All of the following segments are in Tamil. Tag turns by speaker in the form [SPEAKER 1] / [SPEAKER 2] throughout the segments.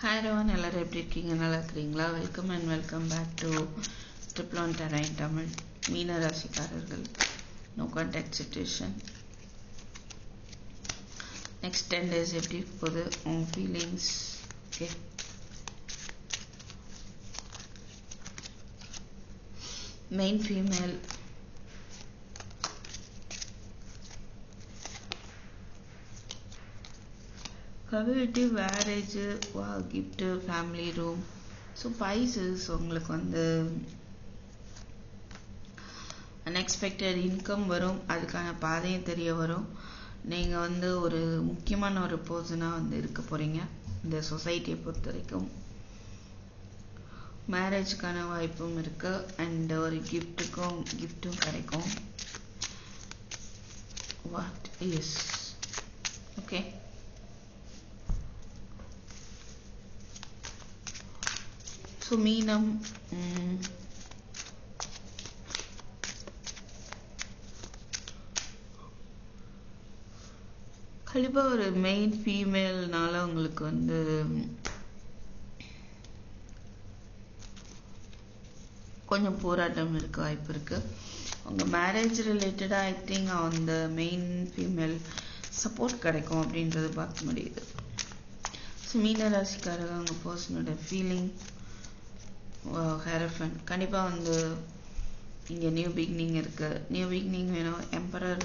[SPEAKER 1] ஹாய் ரவான் எல்லோரும் எப்படி இருக்கீங்க? நல்லா இருக்கிறீங்களா? Welcome and welcome back to triple one terrain Tamil மீன ராசிக்காரர்கள் no contact situation next ten days எப்படி இருக்க போகுது? உங்கள் feelings okay main female community marriage வா gift family room so Pisces உங்களுக்கு வந்து அன்எக்ஸ்பெக்டட் இன்கம் வரும். அதுக்கான பாதையும் தெரிய வரும். நீங்கள் வந்து ஒரு முக்கியமான ஒரு பர்சனாக வந்து இருக்க போகிறீங்க இந்த சொசைட்டியை பொறுத்த வரைக்கும். மேரேஜ்க்கான வாய்ப்பும் இருக்குது அண்ட் ஒரு கிஃப்ட்டுக்கும் கிஃப்ட்டும் கிடைக்கும். வாட் எஸ் ஓகே ஸோ மீனம் கண்டிப்பாக ஒரு மெயின் ஃபீமேல்னால உங்களுக்கு வந்து கொஞ்சம் போராட்டம் இருக்க வாய்ப்பு இருக்குது உங்கள் மேரேஜ் ரிலேட்டடாக ஐ திங்க் அந்த மெயின் ஃபீமேல் சப்போர்ட் கிடைக்கும் அப்படின்றது பார்க்க முடியுது. ஸோ மீன ராசிக்காரங்க அவங்க பர்சனோட ஃபீலிங் ஹேரஃபன் கண்டிப்பாக வந்து இங்கே நியூ பிகினிங் இருக்குது நியூ பிகினிங் வேணும். எம்பரர்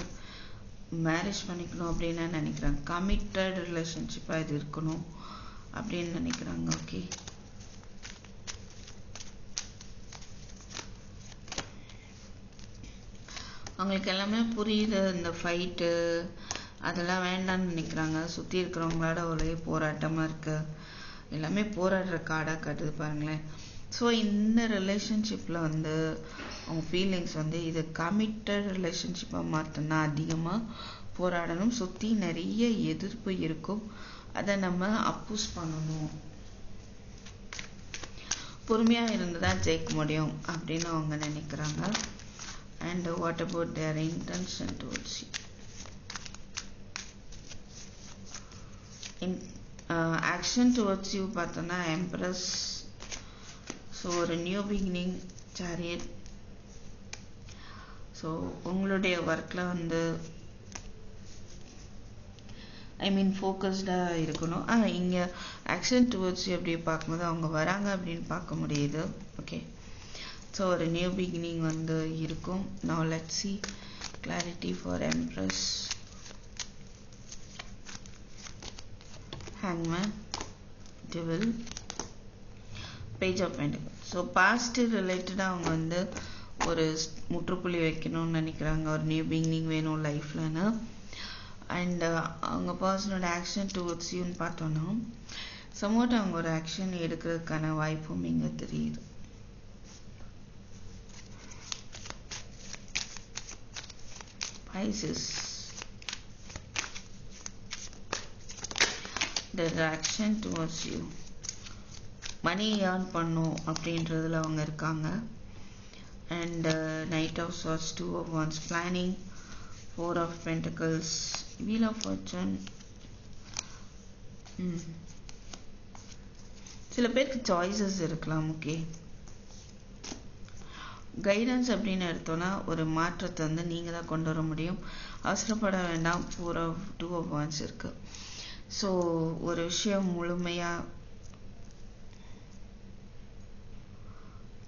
[SPEAKER 1] மேரேஜ் பண்ணிக்கணும் அப்படின்னு நினைக்கிறாங்க கமிட்டட் ரிலேஷன்ஷிப்பாக இது இருக்கணும் அப்படின்னு நினைக்கிறாங்க ஓகே அவங்களுக்கு எல்லாமே புரியுது இந்த ஃபைட்டு அதெல்லாம் வேண்டாம்னு நினைக்கிறாங்க. சுற்றி இருக்கிறவங்களோட ஒரே போராட்டமாக இருக்குது எல்லாமே போராடுற காடாக காட்டுது பாருங்களேன். ஸோ இந்த ரிலேஷன்ஷிப்பில் வந்து அவங்க ஃபீலிங்ஸ் வந்து இது கமிட்டட் ரிலேஷன்ஷிப்பாக மாற்றினா அதிகமாக போராடணும். சுற்றி நிறைய எதிர்ப்பு இருக்கும். அதை நம்ம அப்பூஸ் பண்ணணும். பொறுமையாக இருந்து தான் ஜெயிக்க முடியும் அப்படின்னு அவங்க நினைக்கிறாங்க. And what about their intention towards in action towards you பார்த்தோன்னா எம்ப்ரஸ் ஸோ ஒரு நியூ பிகினிங் சேரியட் ஸோ உங்களுடைய ஒர்க்கில் வந்து ஐ மீன் ஃபோக்கஸ்டாக இருக்கணும். ஆனால் இங்கே ஆக்ஷன் டுவர்ட்ஸ் எப்படி பார்க்கும்போது அவங்க வராங்க அப்படின்னு பார்க்க முடியுது. ஓகே ஸோ ஒரு நியூ பிகினிங் வந்து இருக்கும். நான் let see clarity for empress ஹேங்மேன் devil page of pentacle so past ரிலேட்டடாக அவங்க வந்து ஒரு முற்றுப்புள்ளி வைக்கணும்னு நினைக்கிறாங்க ஒரு நியூ பிகினிங் வேணும் லைஃப்லன்னு அண்ட் uh, அவங்க பர்சனோட ஆக்ஷன் டுவர்ட்ஸ் யூன்னு பார்த்தோன்னா சமோட் அவங்க ஒரு ஆக்ஷன் எடுக்கிறதுக்கான வாய்ப்பும் இங்கே தெரியுது Pisces. The action towards you. Money earn பண்ணும் அப்படின்றதுல அவங்க இருக்காங்க. And knight of swords two of wands planning four of pentacles wheel of fortune சில பேருக்கு சாய்ஸஸ் இருக்கலாம் ஓகே கைடன்ஸ் அப்படின்னு எடுத்தோன்னா ஒரு மாற்றத்தை வந்து நீங்கள் தான் கொண்டு வர முடியும். அவசரப்பட வேண்டாம். Four of two of wands இருக்குது ஸோ ஒரு விஷயம் முழுமையாக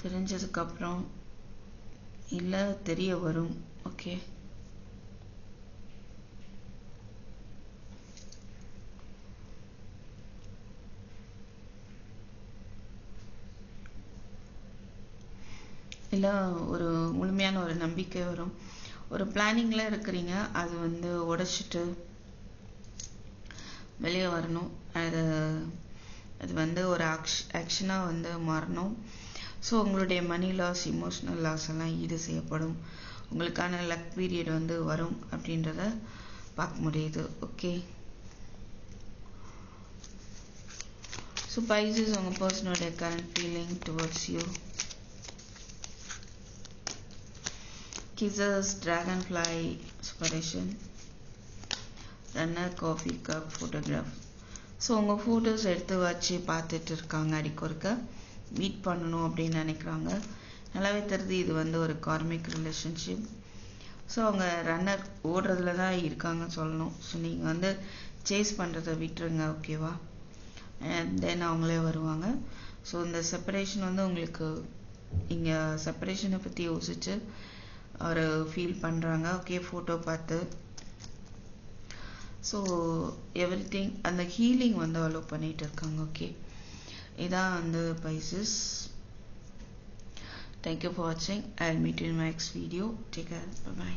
[SPEAKER 1] தெரிஞ்சதுக்கப்புறம் இல்லை தெரிய வரும். ஓகே இல்லை ஒரு முழுமையான ஒரு நம்பிக்கை வரும். ஒரு பிளானிங்கில் இருக்கிறீங்க அது வந்து உடைச்சிட்டு வெளியே வரணும். அது அது வந்து ஒரு ஆக்ஷ் ஆக்ஷனாக வந்து மாறணும். ஸோ உங்களுடைய மணி லாஸ் இமோஷ்னல் லாஸ் எல்லாம் ஈடு செய்யப்படும். உங்களுக்கான லக் பீரியட் வந்து வரும் அப்படின்றத பார்க்க முடியுது. ஓகே ஸோ பைசஸ் உங்கள் பர்சனோடைய current feeling towards you Kisses, fly Inspiration, runner coffee cup photograph so உங்கள் ஃபோட்டோஸ் எடுத்து வச்சு பார்த்துட்டு இருக்காங்க. அடிக்கொருக்க. மீட் பண்ணணும் அப்படின்னு நினைக்கிறாங்க. நல்லாவே தெரிது இது வந்து ஒரு கார்மிக் ரிலேஷன்ஷிப் ஸோ அவங்க ரன்னர் ஓடுறதுல தான் இருக்காங்கன்னு சொல்லணும். ஸோ நீங்கள் வந்து சேஸ் பண்ணுறத விட்டுருங்க ஓகேவா தென் அவங்களே வருவாங்க. ஸோ இந்த செப்பரேஷன் வந்து உங்களுக்கு இங்கே செப்பரேஷனை பற்றி யோசிச்சு அவர் ஃபீல் பண்ணுறாங்க ஓகே ஃபோட்டோ பார்த்து. ஸோ எவ்ரி திங் அந்த ஹீலிங் வந்து அலோவ் பண்ணிகிட்டு இருக்காங்க ஓகே இதான் வந்து பைசஸ் தேங்க்யூ ஃபார் வாட்சிங் I meet in my next video take care bye